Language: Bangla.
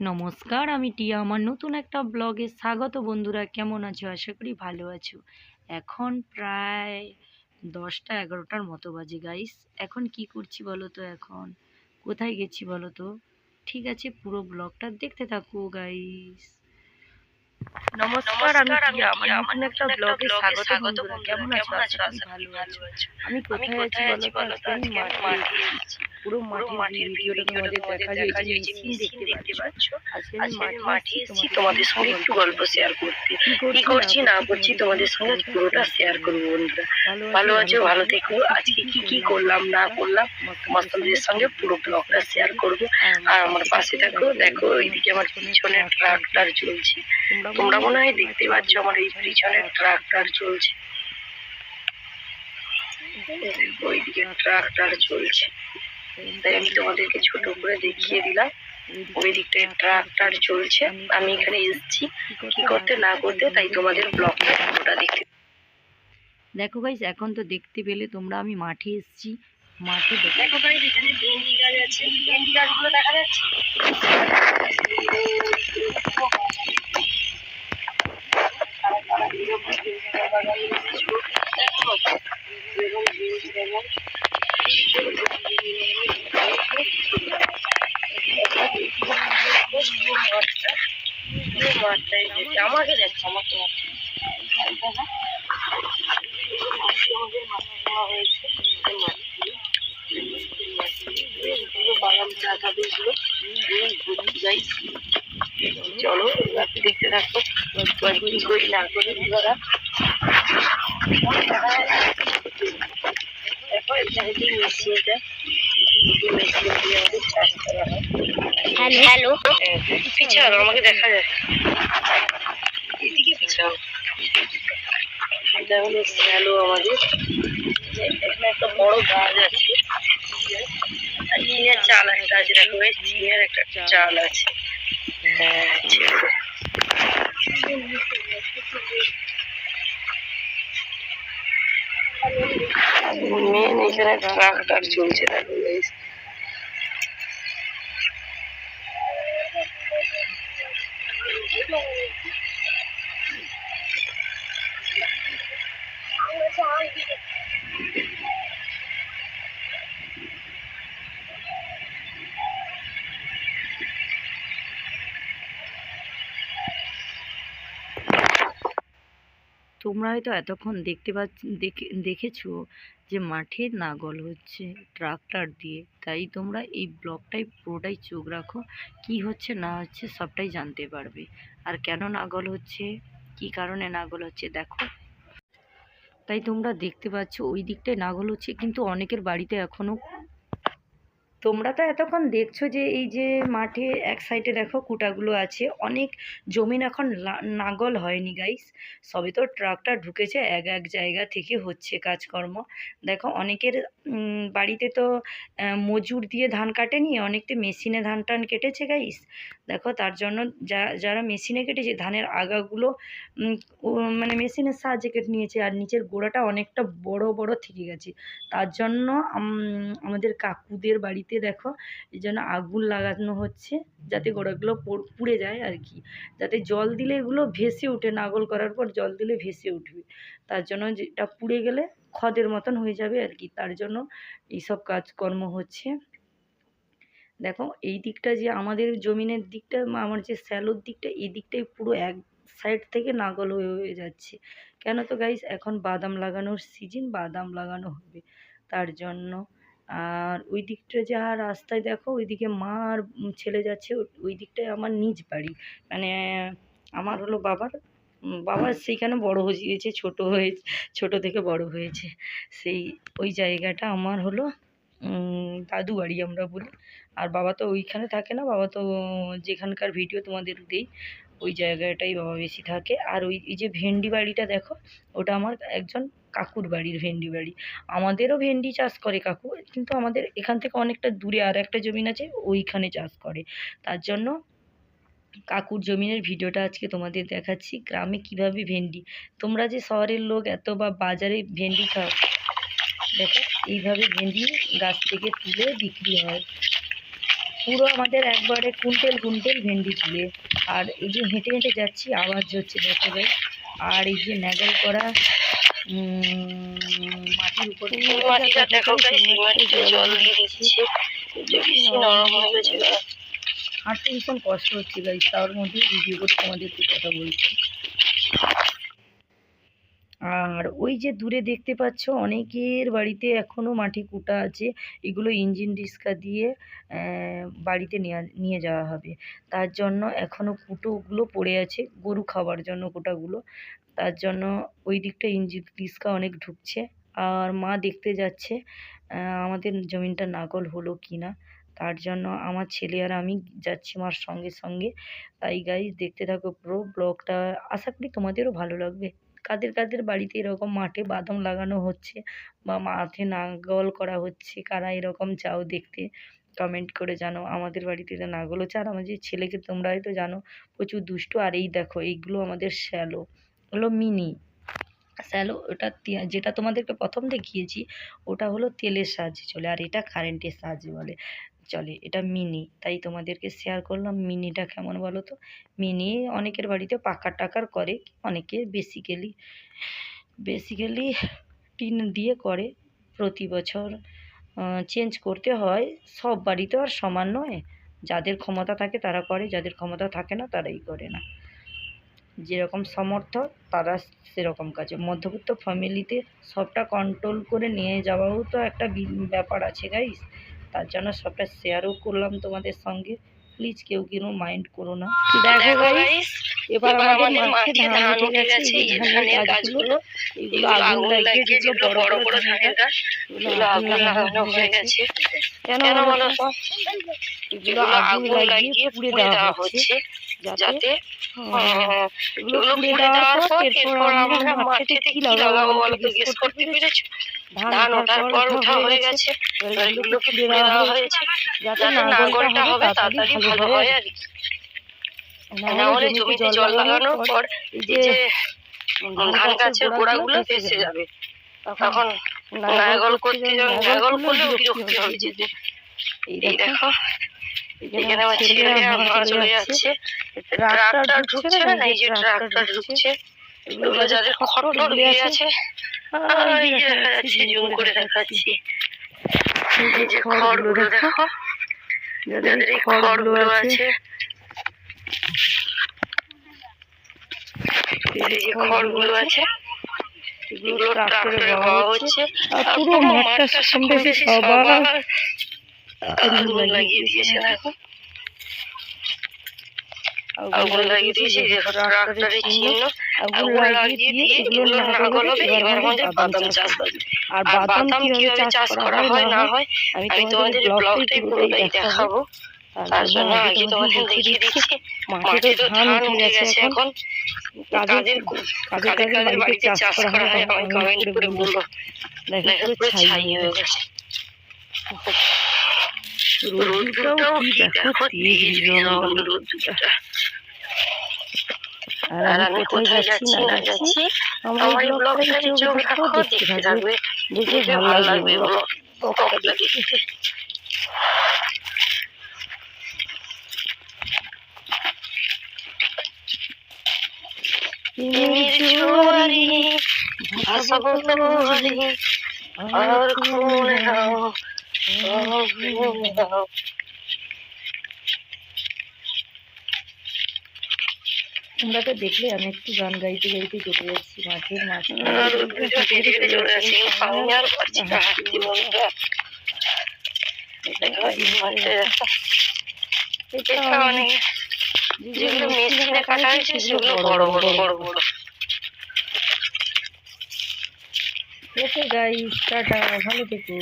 নমস্কার আমি টিয়া। আমার নতুন একটা ব্লগে স্বাগত বন্ধুরা কেমন আছো? আশা করি ভালো আছো। এখন প্রায় দশটা এগারোটার মতো বাজে গাইস এখন কি করছি বলো তো এখন? কোথায় গেছি বলো তো? ঠিক আছে পুরো ব্লগটা দেখতে থাকো গাইস নমস্কার আমি টিয়া। আমার নতুন একটা ব্লগে স্বাগত বন্ধুরা কেমন আছো? আশা করি ভালো আছো? আমি কোথায় আছি বলো তো? আজকে মাঠে। পুরো মাঠের ভিডিওটা তোমাদের দেখা যায় যে মেশিন দেখতে পাচ্ছ। আজকে আমি মাঠে এসেছি তোমাদের সঙ্গে একটু গল্প শেয়ার করতে। কি করছি না করছি তোমাদের সঙ্গে পুরোটা শেয়ার করব বন্ধুরা। ভালো আছো ভালো থেকো। আজকে কি কি করলাম না করলাম তোমাদের সঙ্গে পুরো ব্লগটা শেয়ার করব। আর আমার পাশে থাকো দেখো ওইদিকে আমার পিছনে ট্রাক্টর চলছে। তোমরা মনে হয় দেখতে পাচ্ছ আমার এই পিছনে ট্রাক্টর চলছে। ওইদিকে ট্রাক্টর চলছে তাই আমি তোমাদেরকে ছোট করে দেখিয়ে দিলাম। ওই দিকটায় ট্রাক্টর চলছে। আমি এখানে এসেছি। কি করতে না করতে তাই তোমাদের ব্লগটা পুরোটা দেখতে দেখো গাইস এখন তো দেখতে পেলে তোমরা আমি মাঠে এসেছি। মাঠে দেখো ভাই এখানে ভেন্ডি গাছ আছে। ভেন্ডি গাছগুলো দেখা যাচ্ছে? দেখো, বেগুন, ভেন্ডি বেগুন। মাঠটা, পুরো মাঠটাই দেখছে। আমাকে দেখো আমাকে বাগান চাকা বীজগুলো যাই চলো, এবার দেখতে থাকো। কি করি না করি এবার দেখো এটা মেশিন দিয়ে আমাদের চাষ করা হয় হ্যালো পিছাও আমাকে দেখা যায় এদিকে পিছাও এটা হলো শ্যালো আমাদের। এখানে একটা বড় গাছ আছে। চিনের চাল আছে দেখো এই চিনের একটা চাল আছে। হ্যাঁ ছেড়ে মেন এখানে ট্রাক্টর চলছে দেখো তোমরা হয়তো এতক্ষণ দেখতে পাচ্ছ দেখে, দেখেছ যে মাঠে নাগল হচ্ছে ট্রাক্টর দিয়ে। তাই তোমরা এই ব্লগটাই পুরোটাই চোখ রাখো, কি হচ্ছে না হচ্ছে সবটাই জানতে পারবে। আর কেন নাগল হচ্ছে? কি কারণে নাগল হচ্ছে? দেখো। তাই তোমরা দেখতে পাচ্ছ, ওই দিকটায় নাগল হচ্ছে, কিন্তু অনেকের বাড়িতে এখনও তোমরা তো এতক্ষণ দেখছ যে এই যে মাঠে এক সাইডে দেখো কুটাগুলো আছে। অনেক জমিন এখন নাগল হয়নি গাইস সবে তো ট্রাকটা ঢুকেছে, এক এক জায়গা থেকে হচ্ছে কাজকর্ম। দেখো অনেকের বাড়িতে তো মজুর দিয়ে ধান কাটেনি, অনেকটা মেশিনে ধান টান কেটেছে গাইস দেখো, তার জন্য যা- যারা মেশিনে কেটেছে, ধানের আগাগুলো মানে মেশিনের সাহায্যে কেটে নিয়েছে, আর নিচের গোড়াটা অনেকটা বড় বড় থেকে গেছে। তার জন্য আমাদের কাকুদের বাড়িতে দেখো, এই জন্য আগুন লাগানো হচ্ছে, যাতে গোড়াগুলো পুড়ে যায় আর কি। যাতে জল দিলে এগুলো ভেসে ওঠে নাগল করার পর জল দিলে ভেসে উঠবে। তার জন্য যেটা পুড়ে গেলে খদের মতন হয়ে যাবে আর কি। তার জন্য এইসব কাজকর্ম হচ্ছে। দেখো, এই দিকটা যে আমাদের জমিনের দিকটা আমার যে স্যালোর দিকটা, এই দিকটাই পুরো এক সাইড থেকে নাগল হয়ে হয়ে যাচ্ছে। কেন তো গাইস এখন বাদাম লাগানোর সিজন বাদাম লাগানো হবে। তার জন্য, আর ওই দিকটা যা রাস্তায় দেখো, ওইদিকে মা আর ছেলে যাচ্ছে, ওই দিকটায় আমার নিজ বাড়ি। মানে আমার হলো বাবার, বাবা সেইখানে বড় হয়ে গিয়েছে, ছোট হয়ে, ছোট থেকে বড় হয়েছে। সেই, ওই জায়গাটা আমার হলো দাদু বাড়ি আমরা বলি। আর বাবা তো ওইখানে থাকে না, বাবা তো যেখানকার ভিডিও তোমাদের দেই, ওই জায়গাটাই বাবা বেশি থাকে। আর ওই, এই যে ভেন্ডি বাড়িটা দেখো, ওটা আমার একজন কাকুর বাড়ির ভেন্ডি বাড়ি। আমাদেরও ভেন্ডি চাষ করে কাকু, কিন্তু আমাদের এখান থেকে অনেকটা দূরে আর একটা জমিন আছে, ওইখানে চাষ করে। তার জন্য কাকুর জমিনের ভিডিওটা আজকে তোমাদের দেখাচ্ছি, গ্রামে কীভাবে ভেন্ডি। তোমরা যে শহরের লোক, এত বা বাজারে ভেন্ডি খাও দেখো এইভাবে ভেন্ডি গাছ থেকে তুলে বিক্রি হয়। পুরো আমাদের একবারে কুইন্টেল কুইন্টেল ভেন্ডি তুলে। আর এই যে হেঁটে হেঁটে যাচ্ছি আওয়াজ হচ্ছে দেখো ভাই। আর এই যে ন্যাগল করা মাটির উপর। হাঁটতে ভীষণ কষ্ট হচ্ছে গাইস তার মধ্যে ভিডিও করে তোমাদেরকে কথা বলছি। আর ওই যে দূরে দেখতে পাচ্ছ, অনেকের বাড়িতে এখনও মাটি কুটা আছে। এগুলো ইঞ্জিন রিক্সা দিয়ে বাড়িতে নিয়ে যাওয়া হবে। তার জন্য এখনও কুটোগুলো পড়ে আছে, গরু খাওয়ার জন্য কুটাগুলো। তার জন্য ওই দিকটা ইঞ্জিন রিক্সা অনেক ঢুকছে। আর মা দেখতে যাচ্ছে আমাদের জমিনটা নাগল হলো কি না তার জন্য আমার ছেলে আর আমি যাচ্ছি মার সঙ্গে সঙ্গে। তাই গাইজ দেখতে থাকো পুরো ব্লগটা। আশা করি তোমাদেরও ভালো লাগবে। কাদের কাদের বাড়িতে এরকম মাঠে বাদাম লাগানো হচ্ছে বা মাঠে নাঙ্গল করা হচ্ছে, কারা এরকম চাও দেখতে? কমেন্ট করে জানো আমাদের বাড়িতে তো নাঙ্গল হচ্ছে। আর আমাদের ছেলেকে তোমরা হয়তো জানো, প্রচুর দুষ্টু। আর এই দেখো, এইগুলো আমাদের শ্যালো। হলো মিনি। শ্যালো, ওটা যেটা তোমাদেরকে প্রথম দেখিয়েছি, ওটা হলো তেলের সাহায্যে চলে। আর এটা কারেন্টের সাহায্যে বলে। চলে, এটা মিনি। তাই তোমাদেরকে শেয়ার করলাম মিনিটা কেমন বলো তো মিনি অনেকের বাড়িতে পাকার টাকার করে, অনেকে বেসিক্যালি বেসিক্যালি টিন দিয়ে করে প্রতি বছর। চেঞ্জ করতে হয়, সব বাড়িতে আর সমান নয়। যাদের ক্ষমতা থাকে তারা করে, যাদের ক্ষমতা থাকে না তারাই করে না। যেরকম সামর্থ্য তারা সেরকম কাজে। মধ্যবিত্ত ফ্যামিলিতে সবটা কন্ট্রোল করে নিয়ে যাওয়াও তো একটা ব্যাপার আছে গাইস তার জন্য সবটা শেয়ারও করলাম তোমাদের সঙ্গে। প্লিজ কেউ কেউ মাইন্ড করো না। দেখো গাইস এবার আমাদের মাঠে ধান উঠে গেছে এই ধানের গাছগুলো এগুলো আগুন লাগিয়ে যেগুলো বড় বড় ধানের গাছ। এগুলো আগুন লাগানো হয়ে গেছে। কেন বলো এগুলো আগুন লাগিয়ে পুড়ে দেওয়া হচ্ছে। যাতে যাতে আহ, এগুলো এগুলো দেওয়ার পর এরপর এরপর আমরা আমরা মাঠেতে মাঠেতে কি লাগাবো বলো তো গেস করতে পেরেছ ধান ওঠার পর উঠা হয়ে গেছে। এগুলোকে দেওয়া হয়েছে যাতে নাঙ্গলটা হবে তাড়াতাড়ি ভালো হয় আর কি। না হলে জমিতে জল লাগানোর পর এই যে যে ধান গাছের গোড়াগুলো ভেসে যাবে। তখন নাগল করতে নাগল করলেও বিরক্তি হবে এই দেখো। এখানে আমার ছেলে মা চলে যাচ্ছে। ট্রাক্টর ঢুকছে না? এই যে ট্রাক্টর ঢুকছে। এগুলো যাদের খটর গিয়ে আছে। এই জুম করে দেখাচ্ছি। এই যে খড়গুলো দেখো। যাদের এই খড়গুলো আছে। এই যে খড়গুলো আছে। এগুলো ট্রাক্টরে দেওয়া হচ্ছে। আর পুরো মাঠটা সামনে সবার আগুন লাগিয়ে দিয়েছে দেখো আগুন লাগিয়ে দিয়েছে ট্রাক্টরের চিহ্ন আগুন লাগিয়ে দিয়ে এগুলো নাগল হবে এবার আমাদের বাদাম চাষ হবে আর বাদাম কীভাবে চাষ করা হয় না হয় আমি তোমাদের ব্লগটাই পুরোটাই দেখাবো তার জন্য আগে তোমাদের দেখিয়ে দিচ্ছি মাঠে তো ধান উঠে গেছে এখন কাদের কাদের কাদের বাড়িতে চাষ করা হয় আমি কমেন্ট করে বলব দেখো পুরো ছাই হয়ে গেছে রোদটাও কি দেখো তেজ ভীষণ আর আমি কোথায় যাচ্ছি না যাচ্ছি আমার এই ব্লগটাই চোখ রাখো দেখতে থাকবে দেখে ভালো লাগবে ব্লগটা দেখতে প্রেমের জোয়ারে আর খুলে নাও আর খুলে নাও তোমরা তো দেখলে আমি একটু গান গাইতে গাইতে চলে যাচ্ছি মাঠের মাঠে যেগুলো মেশিনে কাটা হয়েছে সেগুলো বড় বড় বড় বড় ওকে গাইস টাটা ভালো থেকো।